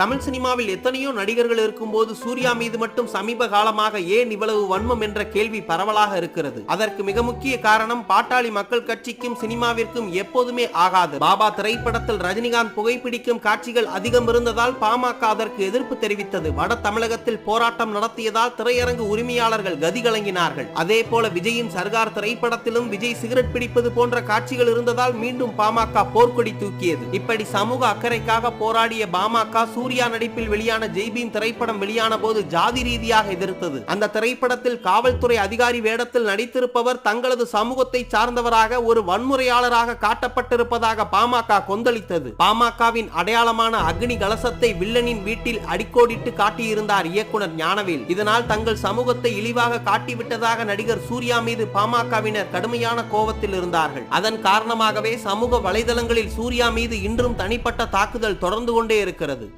தமிழ் சினிமாவில் எத்தனையோ நடிகர்கள் இருக்கும்போது சூர்யா மீது மட்டும் சமீப காலமாக ஏன் இவ்வளவு வன்மம் என்ற கேள்வி பரவலாக இருக்கிறது. அதற்கு மிக முக்கிய காரணம் பாட்டாளி மக்கள் கட்சிக்கும் சினிமாவிற்கும் எப்போதுமே ஆகாது. பாபா திரைப்படத்தில் ரஜினிகாந்த் புகைப்பிடிக்கும் காட்சிகள் அதிகம் இருந்ததால் பாமக அதற்கு எதிர்ப்பு தெரிவித்தது. வட தமிழகத்தில் போராட்டம் நடத்தியதால் திரையரங்கு உரிமையாளர்கள் கதி கலங்கினார்கள். அதே போல விஜயின் சர்கார் திரைப்படத்திலும் விஜய் சிகரெட் பிடிப்பது போன்ற காட்சிகள் இருந்ததால் மீண்டும் பாமக போர்க்கொடி தூக்கியது. இப்படி சமூக அக்கறைக்காக போராடிய பாமக சூர்யா நடிப்பில் வெளியான ஜெய்பீம் திரைப்படம் வெளியான போது ஜாதி ரீதியாக எதிர்த்தது. அந்த திரைப்படத்தில் காவல்துறை அதிகாரி வேடத்தில் நடித்திருப்பவர் தங்களது சமூகத்தை சார்ந்தவராக ஒரு வன்முறையாளராக காட்டப்பட்டிருப்பதாக பாமக கொந்தளித்தது. பாமகவின் அடையாளமான அக்னி கலசத்தை வில்லனின் வீட்டில் அடிக்கோடிட்டு காட்டியிருந்தார் இயக்குனர் ஞானவேல். இதனால் தங்கள் சமூகத்தை இழிவாக காட்டிவிட்டதாக நடிகர் சூர்யா மீது பாமகவினர் கடுமையான கோபத்தில் இருந்தார்கள். அதன் காரணமாகவே சமூக வலைதளங்களில் சூர்யா மீது இன்றும் தனிப்பட்ட தாக்குதல் தொடர்ந்து கொண்டே இருக்கிறது.